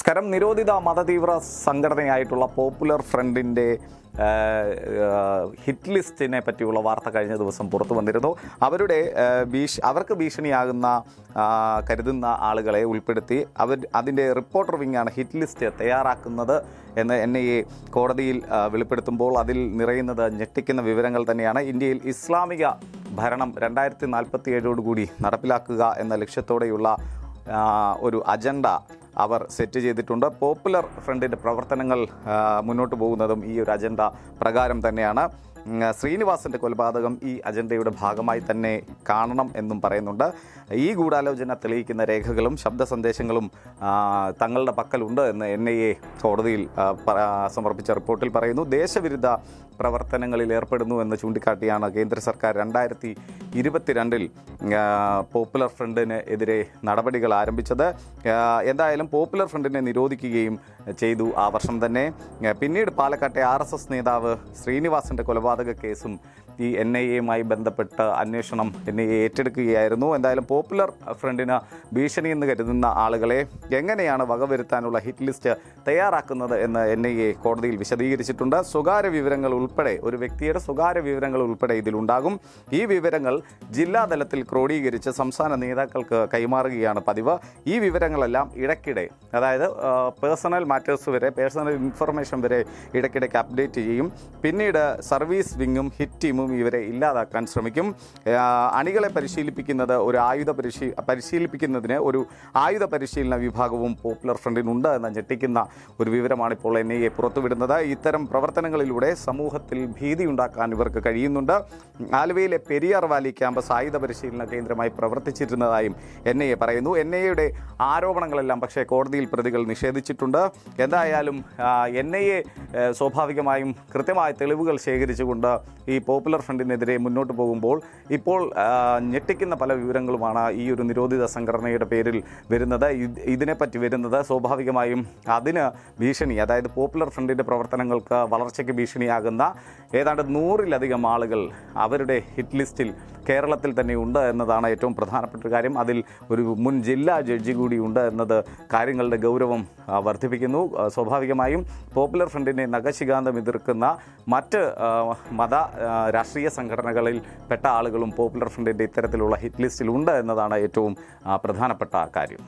നമസ്കാരം. നിരോധിത മതതീവ്ര സംഘടനയായിട്ടുള്ള പോപ്പുലർ ഫ്രണ്ടിന്റെ ഹിറ്റ് ലിസ്റ്റിനെ പറ്റിയുള്ള വാർത്ത കഴിഞ്ഞ ദിവസം പുറത്തു വന്നിരുന്നു. അവരുടെ ഭീഷ അവർക്ക് ഭീഷണിയാകുന്ന കരുതുന്ന ആളുകളെ ഉൾപ്പെടുത്തി അവർ അതിന്റെ റിപ്പോർട്ടർ വിങ്ങാണ് ഹിറ്റ് ലിസ്റ്റ് തയ്യാറാക്കുന്നത് എന്ന് എൻ ഐ എ കോടതിയിൽ വെളിപ്പെടുത്തുമ്പോൾ അതിൽ നിറയുന്നത് ഞെട്ടിക്കുന്ന വിവരങ്ങൾ തന്നെയാണ്. ഇന്ത്യയിൽ ഇസ്ലാമിക ഭരണം രണ്ടായിരത്തി നാൽപ്പത്തി ഏഴോടുകൂടി നടപ്പിലാക്കുക എന്ന ലക്ഷ്യത്തോടെയുള്ള ഒരു അജണ്ട അവർ സെറ്റ് ചെയ്തിട്ടുണ്ട്. പോപ്പുലർ ഫ്രണ്ടിന്റെ പ്രവർത്തനങ്ങൾ മുന്നോട്ട് പോകുന്നതും ഈ ഒരു അജണ്ട പ്രകാരം തന്നെയാണ്. ശ്രീനിവാസിന്റെ കൊലപാതകം ഈ അജണ്ടയുടെ ഭാഗമായി തന്നെ കാണണം എന്നും പറയുന്നുണ്ട്. ഈ ഗൂഢാലോചന തെളിയിക്കുന്ന രേഖകളും ശബ്ദ സന്ദേശങ്ങളും തങ്ങളുടെ പക്കലുണ്ട് എന്ന് എൻ ഐ എ കോടതിയിൽ സമർപ്പിച്ച റിപ്പോർട്ടിൽ പറയുന്നു. ദേശവിരുദ്ധ പ്രവർത്തനങ്ങളിൽ ഏർപ്പെടുന്നു എന്ന് ചൂണ്ടിക്കാട്ടിയാണ് കേന്ദ്ര സർക്കാർ രണ്ടായിരത്തി ഇരുപത്തിരണ്ടിൽ പോപ്പുലർ ഫ്രണ്ടിന് എതിരെ നടപടികൾ ആരംഭിച്ചത്. എന്തായാലും പോപ്പുലർ ഫ്രണ്ടിനെ നിരോധിക്കുകയും ചെയ്തു ആ വർഷം തന്നെ. പിന്നീട് പാലക്കാട്ടെ ആർ എസ് എസ് നേതാവ് ശ്രീനിവാസന്റെ കൊലപാതക കേസും ഈ എൻ ഐ എയുമായി ബന്ധപ്പെട്ട് അന്വേഷണം എൻ ഐ എ ഏറ്റെടുക്കുകയായിരുന്നു. എന്തായാലും പോപ്പുലർ ഫ്രണ്ടിന് ഭീഷണി എന്ന് കരുതുന്ന ആളുകളെ എങ്ങനെയാണ് വകവരുത്താനുള്ള ഹിറ്റ് ലിസ്റ്റ് തയ്യാറാക്കുന്നത് എന്ന് എൻ ഐ എ കോടതിയിൽ വിശദീകരിച്ചിട്ടുണ്ട്. സ്വകാര്യ വിവരങ്ങൾ ഉൾപ്പെടെ ഒരു വ്യക്തിയുടെ സ്വകാര്യ വിവരങ്ങൾ ഉൾപ്പെടെ ഇതിലുണ്ടാകും. ഈ വിവരങ്ങൾ ജില്ലാതലത്തിൽ ക്രോഡീകരിച്ച് സംസ്ഥാന നേതാക്കൾക്ക് കൈമാറുകയാണ് പതിവ്. ഈ വിവരങ്ങളെല്ലാം ഇടയ്ക്കിടെ അതായത് പേഴ്സണൽ മാറ്റേഴ്സ് വരെ പേഴ്സണൽ ഇൻഫർമേഷൻ വരെ ഇടയ്ക്കിടയ്ക്ക് അപ്ഡേറ്റ് ചെയ്യും. പിന്നീട് സർവീസ് വിങ്ങും ഹിറ്റ് ടീമും ഇവരെ ഇല്ലാതാക്കാൻ ശ്രമിക്കും. അണികളെ പരിശീലിപ്പിക്കുന്നത് ഒരു ആയുധ പരിശീ പരിശീലിപ്പിക്കുന്നതിന് ഒരു ആയുധ പരിശീലന വിഭാഗവും പോപ്പുലർ ഫ്രണ്ടിനുണ്ട് എന്ന് ഞെട്ടിക്കുന്ന ഒരു വിവരമാണ് ഇപ്പോൾ എൻ ഐ എ പുറത്തുവിടുന്നത്. ഇത്തരം പ്രവർത്തനങ്ങളിലൂടെ സമൂഹത്തിൽ ഭീതി ഉണ്ടാക്കാൻ ഇവർക്ക് കഴിയുന്നുണ്ട്. ആലുവയിലെ പെരിയാർ വാലി ക്യാമ്പസ് ആയുധ പരിശീലന കേന്ദ്രമായി പ്രവർത്തിച്ചിരുന്നതായും എൻ ഐ എ പറയുന്നു. എൻ ഐ എയുടെ ആരോപണങ്ങളെല്ലാം പക്ഷേ കോടതിയിൽ പ്രതികൾ നിഷേധിച്ചിട്ടുണ്ട്. എന്തായാലും എൻ ഐ എ സ്വാഭാവികമായും കൃത്യമായ തെളിവുകൾ ശേഖരിച്ചുകൊണ്ട് ഈ പോപ്പുലർ ഫ്രണ്ടിനെതിരെ മുന്നോട്ട് പോകുമ്പോൾ ഇപ്പോൾ ഞെട്ടിക്കുന്ന പല വിവരങ്ങളുമാണ് ഈ ഒരു നിരോധിത സംഘടനയുടെ പേരിൽ വരുന്നത്. ഇത് ഇതിനെപ്പറ്റി വരുന്നത് സ്വാഭാവികമായും അതിന് ഭീഷണി അതായത് പോപ്പുലർ ഫ്രണ്ടിന്റെ പ്രവർത്തനങ്ങൾക്ക് വളർച്ചയ്ക്ക് ഭീഷണിയാകുന്ന ഏതാണ്ട് നൂറിലധികം ആളുകൾ അവരുടെ ഹിറ്റ് ലിസ്റ്റിൽ കേരളത്തിൽ തന്നെ ഉണ്ട് എന്നതാണ് ഏറ്റവും പ്രധാനപ്പെട്ട കാര്യം. അതിൽ ഒരു മുൻ ജില്ലാ ജഡ്ജി കൂടി ഉണ്ട് എന്നത് കാര്യങ്ങളുടെ ഗൗരവം വർദ്ധിപ്പിക്കുന്നു. സ്വാഭാവികമായും പോപ്പുലർ ഫ്രണ്ടിനെ നഖശികാന്തം എതിർക്കുന്ന മറ്റ് മത രാഷ്ട്രീയ സംഘടനകളിൽ പെട്ട ആളുകളും പോപ്പുലർ ഫ്രണ്ടിന്റെ ഇത്തരത്തിലുള്ള ഹിറ്റ് ലിസ്റ്റിൽ ഉണ്ട് എന്നതാണ് ഏറ്റവും പ്രധാനപ്പെട്ട കാര്യം.